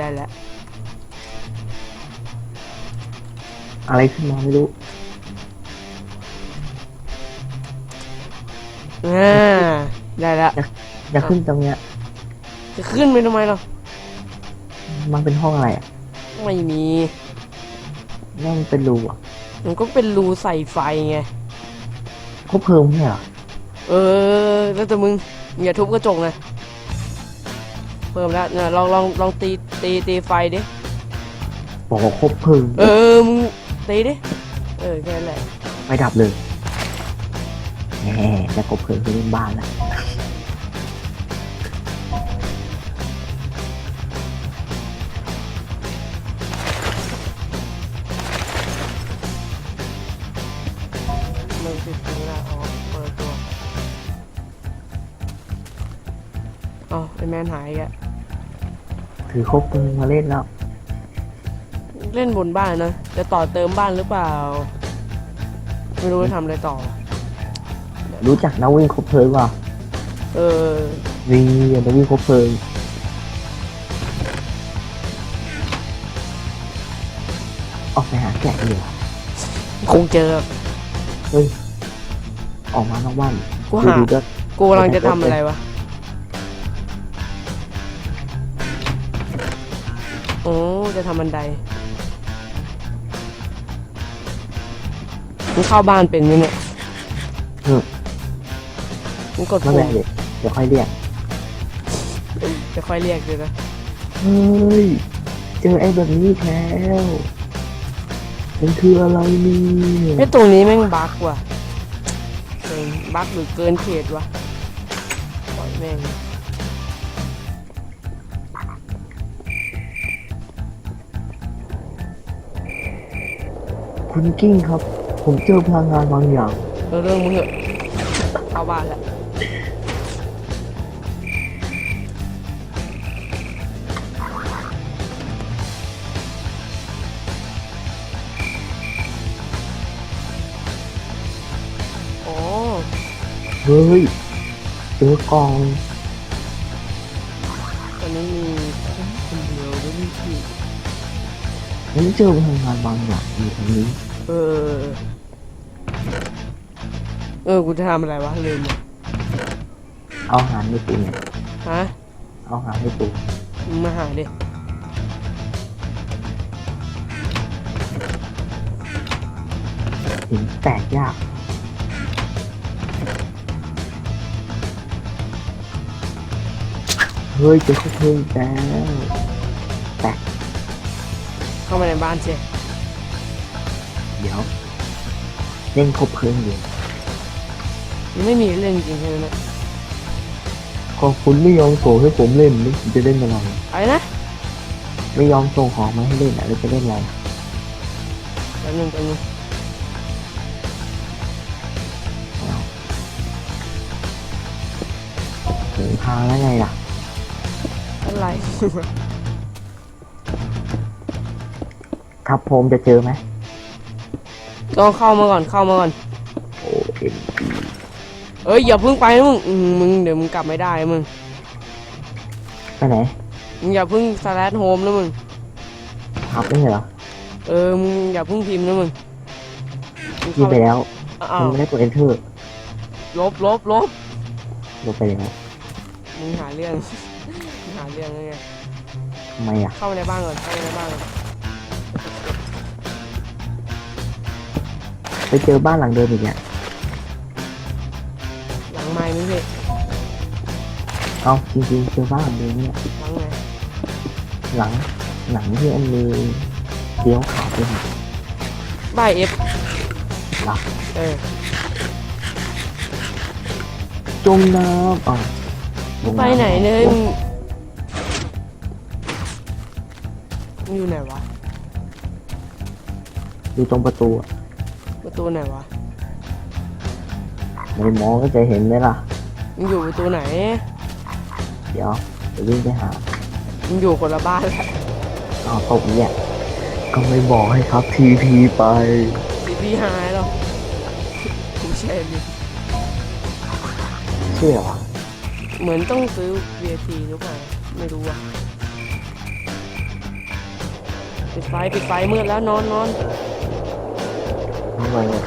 ได้แล้ว อะไรขึ้นมาไม่รู้อ่า ได้แล้วจะขึ้นตรงเนี้ย จะขึ้นไปทำไมล่ะมันเป็นห้องอะไรอะไม่มี นั่นมันเป็นรูอะมันก็เป็นรูใส่ไฟไงคบเพลิงไม่ใช่เหรอ เออ แล้วแต่มึงอย่าทุบกระจกนะ เพิ่มแล้วเนี่ยลองลองลองตีตีตีไฟดิบอกว่าคบเพลิงเออมึงตีดิเออแค่นั้นแหละ ไม่ดับเลยแหมจะคบเพลิงที่เล่นบ้านแล้ว แมนหายอีกอะถือคบเพลิงมาเล่นแล้ว เล่นบนบ้านนะจะต่อเติมบ้านหรือเปล่า ไม่รู้จะทำอะไรต่อ รู้จักนาวิ่งคบเพลิงป่ะเออวีนาวิ่งคบเพลิงออกไปหาแกะดีกว่าคงเจอเฮ้ย ออกมานอกบ้านกูหาดูๆก็กูกำลังจะทำอะไรวะ อ้จะทำบันไดมึงเข้าบ้านเป็นไหมเนี่ยอืมมึงกดไม่ปุ่เป็นมไรเดี๋ยวเดี๋ยวค่อยเรียก จะค่อยเรียกเลยนะเฮ้ย เจอไอ้แบบนี้อีกแล้วมันคืออะไรเนี่ยไอ้ตรงนี้แม่งบั๊กว่ะเองบั๊กหรือเกินเขตวะปล่อยแม่ง คุณกิ้งครับ ผมเจอพลังงานบางอย่าง เออเรื่องมึงเหอะเข้าบ้านแล้วโอ้เฮ้ยเจอกล่องตอนนี้มีคนเดียวด้วยนี่พี่ผมเจอพลังงานบางอย่างอยู่ตรงนี้ เออ เออ กูจะทำอะไรวะลืมว่ะเอาอาหารให้ปูเนี่ยฮะ เอาอาหารให้ปูมึงมาหาดิ หินแตกยากเฮ้ยเจอเขาเพลิงแล้ว เข้ามาในบ้านเชีย เดี๋ยวเล่นคบเพลิงอยู่ยังไม่มีเรื่องจริงใช่ไหมเนี่ยก็คุณไม่ยอมส่งให้ผมเล่นนี่ผมจะเล่นอะไรอะไรนะไม่ยอมส่งของมาให้เล่นอะแล้วจะเล่นอะไรแป๊บนึงแป๊บนึงถึงทางแล้วไงล่ะอะไร ครับผมจะเจอไหม ต้องเข้ามาก่อนเข้ามาก่อนโอ้เอ็มเอ้ยอย่าเพิ่งไปนะมึงอืมมึงเดี๋ยวมึงกลับไม่ได้มึงไปไหนมึงอย่าเพิ่งสแลชโฮมนะมึงครับไม่ใช่เหรอเออมึงอย่าเพิ่งพิมพ์นะมึงมึงที่เข้าไปแล้วอ้าวมันไม่ได้กด enter ลบลบลบลงไปแล้วมึงหาเรื่อง มึงหาเรื่องยังไงทำไมอะเข้ามาในบ้านก่อนเข้ามาในบ้านก่อน ไปเจอบ้านหลังเดิมอีกเนี่ยหลังไม้มึงพี่เอาจริงๆเจอบ้านหลังเดิมเนี่ยหลังไหนหลังหลังที่อันมีเลี้ยวขาวไปหน่อยบ้ายเอฟหลังเออจมน้ำอะลงไปำไหนเนี่ยมึงมึงอยู่ไหนวะอยู่ตรงประตูอะ ประตูไหนวะไม่มองก็จะเห็นไหมล่ะ มึงอยู่ประตูไหน เดี๋ยวจะวิ่งไปหามึงอยู่คนละบ้านแหละอ้าวตกเนี่ย ก็ไม่บอกให้ครับทีพีไปซีพีหายหรอกูเชนดิเชื่อวะเหมือนต้องซื้อ VAT หรือเปล่าไม่รู้อะปิดไฟปิดไฟมืดแล้วนอนนอน ทำไมอะ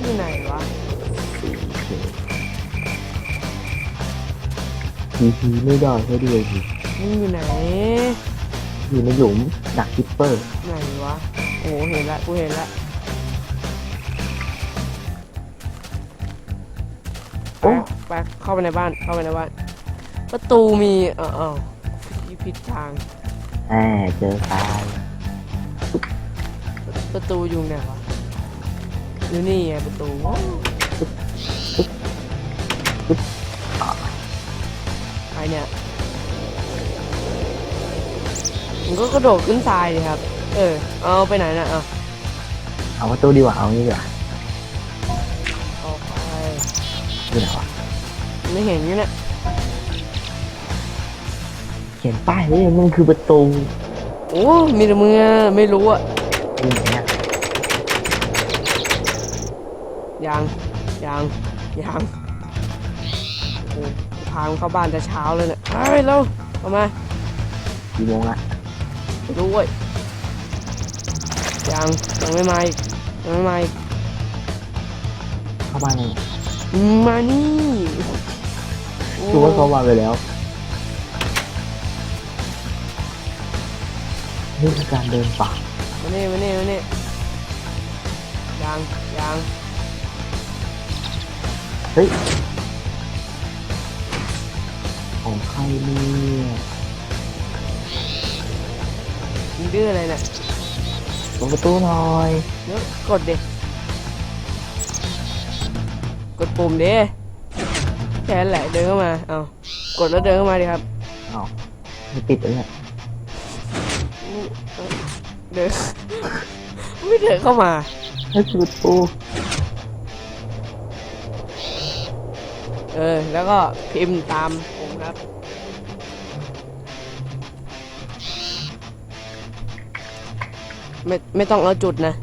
ที่ไหนวะทีทีไม่ได้ให้ด้วยดิมึงอยู่ไหน อยู่ในหลุมดักคิปเปอร์ ไหนวะ โอ้เห็นละกูเห็นละไป ไปเข้าไปในบ้านเข้าไปในบ้าน ประตูมีเออเออผิดผิดทางแหมเจอตายประตูอยู่ไหนวะอยู่นี่ไงประตูไอเนี่ยมันก็กระโดดขึ้นทรายเลยครับ เออ เอาไปไหนนะเอาเอาประตูดีกว่าเอางี้ดีกว่าเอาไปที่ไหนวะ ไม่เห็นนี่นะเขียนป้ายไว้เลยมันคือประตูโอ้ มีแต่มือะไม่รู้อะที่ไหนอะยังยังยังโอ้พามันเข้าบ้านแต่เช้าเลยเนี่ยเฮ้ยเร็วเข้ามากี่โมงละรู้เว้ยยังยังไม่มาอีกยังไม่มาอีกเข้าบ้านยังไงอืมมานี่โอ้ คือว่าเข้าบ้านไปแล้วนี่คือการเดินป่ามานี่มานี่มานี่ยังยังเฮ้ยของใครเนี่ยมึงดื้ออะไรเนี่ยเปิดประตูหน่อย เดี๋ยวกดดิกดปุ่มดิ แค่นั้นแหละเดินเข้ามา เอากดแล้วเดินเข้ามาดิครับอ้าวไม่ติดเลยเนี่ยเดิน ไม่เดินเข้ามาให้คือประตูเออ แล้วก็พิมพ์ตามผมครับ ไม่ไม่ต้องเอาจุดนะ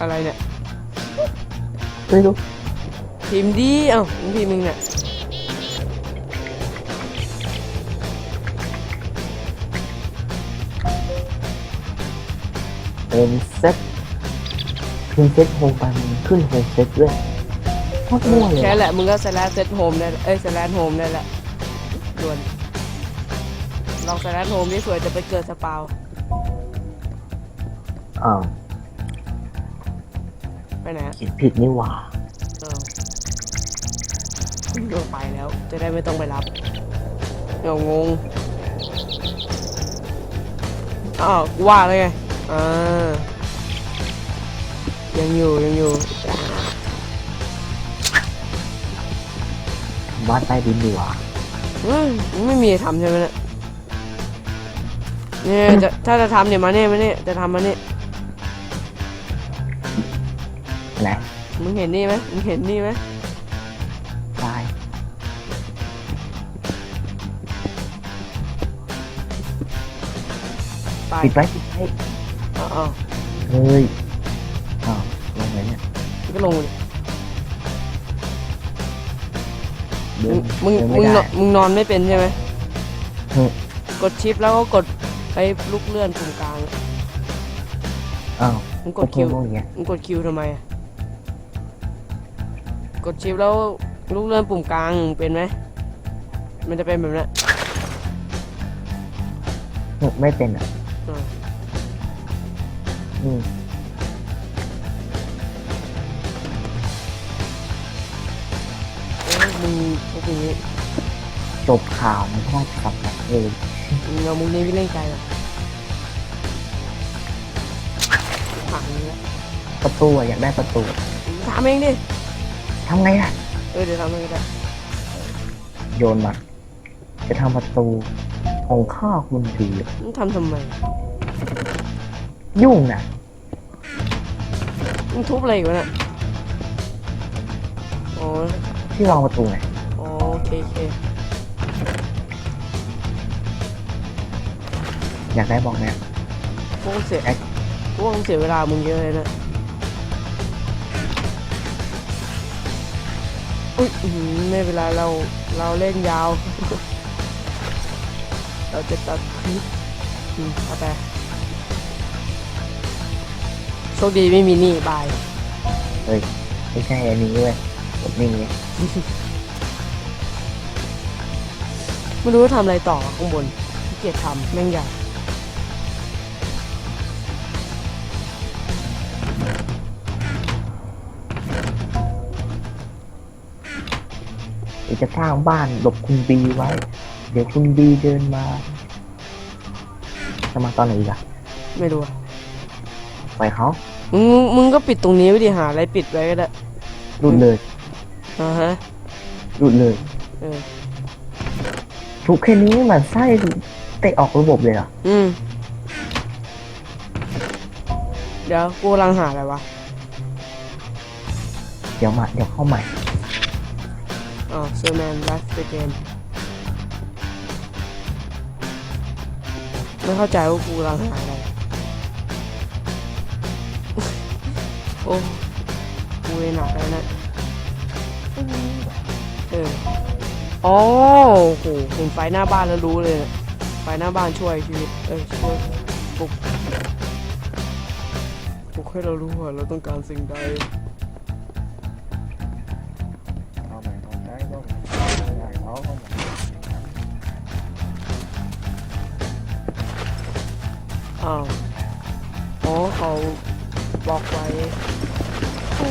อะไรเนี่ยไม่รู้พิมพ์ดีเอ้ามึงพิมพ์มึงเนี่ยเป็นเซ็ตขึ้นเซ็ตโฮมไปมันขึ้นโฮมเซ็ตด้วยโคตรมั่วเลยแค่อะแหละมึงก็สแลชเซตโฮมได้เอ้ยสแลชโฮมได้แหละด่วนลองสแลชโฮมดิเผื่อจะไปเกิดสปาวอ้าว ไปไหนอะเขียนผิดนี่หว่าอ้าวโดนไปแล้ว จะได้ไม่ต้องไปรับเดี๋ยวงง อ้าวกูว่าเลยไง อ่า ยังอยู่ยังอยู่ บ้านใต้ดินดีกว่าเฮ้ยมึงไม่มีทำใช่ไหมเนี่ยเนี่ยจะถ้าจะทำเนี่ยมาเนี่ยมาเนี่ยจะทำมาเนี่ย มึงเห็นนี่ไหมมึงเห็นนี่ไหมตายไปปิดไว้ปิดไว้อ๋อเฮ้ยอ้าวลงไหนเนี่ยมึงก็ลงมาดิเดินมึงเดินมึไม่งนได้อนมึงนอนไม่เป็นใช่ไหมอืม กดชิปแล้วก็กดไปลุกเลื่อนปุ่มกลางอ้าวมึงกก็ดเพิ่คิมวพวกเนี้ยมึงกดคิวทำไมอะ กดชิปแล้วลุกเลื่อนปุ่มกลางเป็นไหม มันจะเป็นแบบนั้นไม่เป็นอะอ่าอืมเอ้ยมึงพวกนี้จบข่าวไม่ทอดกลับมาเลยมึงเอามุมนี้ไปเล่นไกลหรอผักนี้แล้วประตูอะอยากได้ประตูทำเองดิ ทำไงล่ะ เออเดี๋ยวทำเองก็ได้โยนมา จะทำประตูของข้าคุณดีมึงทำทำไมยุ่งนะมึงทุบอะไรอยู่น่ะอ๋อที่วางประตูไงอ๋อโอเคโอเคอยากได้บอกแนะพวกเสียพวกเสียเวลามึงเยอะเลยนะ อุ้ยอื้อหือไม่เป็นไรเราเราเล่นยาว เราจะตัดคลิปอืมเอาไปโชคดีไม่มีหนี่บาย เฮ้ยไม่ใช่อันนี้เว้ยกดนี่ไงไม่รู้ว่าทำอะไรต่อข้างบนขี้เกียจทำแม่งใหญ่ เดี๋ยวจะสร้างบ้านหลบคุณบีไว้ เดี๋ยวคุณบีเดินมา จะมาตอนไหนอีกอะไม่รู้อะไปเขามึงมึงก็ปิดตรงนี้ไว้ดิหาอะไรปิดไว้ก็ได้หลุดเลยอ่าฮะหลุดเลย เออทุกแค่นี้มันไส้เตะออกระบบเลยเหรออืมเดี๋ยวกูกำลังหาอะไรวะ เดี๋ยวมา เดี๋ยวเข้าใหม่ อ๋อเซอร์แมนไลฟ์เกมไม่เข้าใจว่ากูกำลังหาอะไร โอ้กูเลยหนักเลยนะเอออโอ้โหเห็นไฟหน้าบ้านแล้วรู้เลยนะไฟหน้าบ้านช่วยชีวิต เอ้ยช่วยปลุกปลุกให้เรารู้ว่าเราต้องการสิ่งใด อ้าวอ๋อเขาบอกไว้ โอ้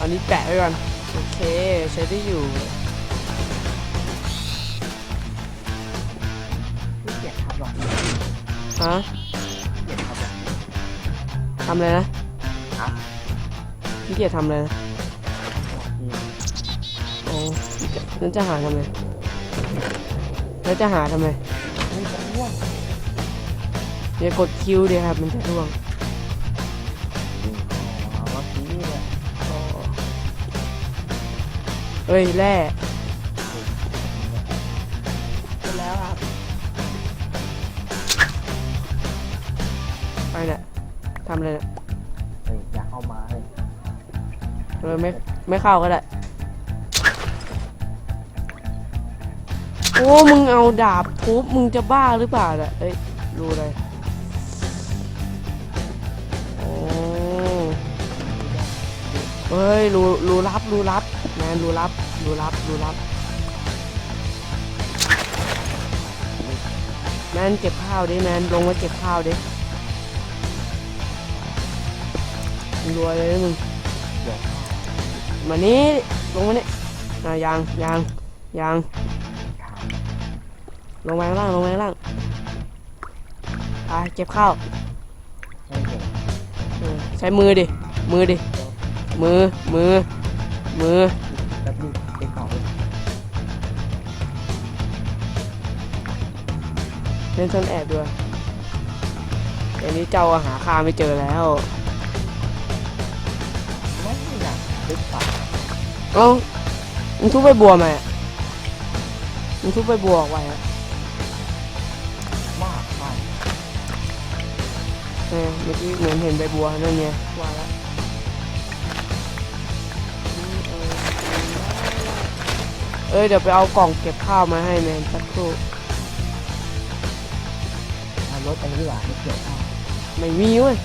อันนี้แปะไว้ก่อน โอเค ใช้ได้อยู่ไม่เกียดครับหรอกฮะเกียดครับหรอกทำอะไรนะฮะพี่เกียรทำอะไรนะอ๋อแล้วจะหาทำไม แล้วจะหาทำไมไม่จะง่วงอย่ากดคิวเดียวครับ มันจะร่วงอ๋อเมื่อกี้เนี่ยอ๋อเอ้ยแร่เสร็จแล้วครับ ไปเนี่ยทำอะไรเนี่ยเฮ้ยอยากเข้ามาเลยเออไม่ไม่เข้าก็ได้ โอ้ มึงเอาดาบทุบมึงจะบ้าหรือเปล่าเนี่ยเอ้ยดูเลยโอ้เฮ้ยรูรูรับรูรับแมนรูรับรูรับรูรับแมนเก็บข้าวดิแมนลงมาเก็บข้าวดิรวยเลยมึงมานี้ลงมานี่อะยังยังยัง ลงมาข้างล่างลงมาข้างล่างอะเก็บข้าวให้เออใช้มือดิ มือดิ มือ มือ มือ แป๊บนึงเด็กเก่าเล่นซ่อนแอบด้วยเดี๋ยวนี้เจ้าหาข้าไม่เจอแล้วไม่หนักหรือเปล่าเอ้ามึงทุบใบบัวมาอะมึงทุบใบบัวออกไปอะ เออเมื่อกี้เหมือนเห็นใบบัวนั่นไงว่าแล้วเอ้ยเดี๋ยวไปเอากล่องเก็บข้าวมาให้แมนสักครู่เอารถไปดีกว่าไม่เกี่ยวข้าวไม่มีเว้ย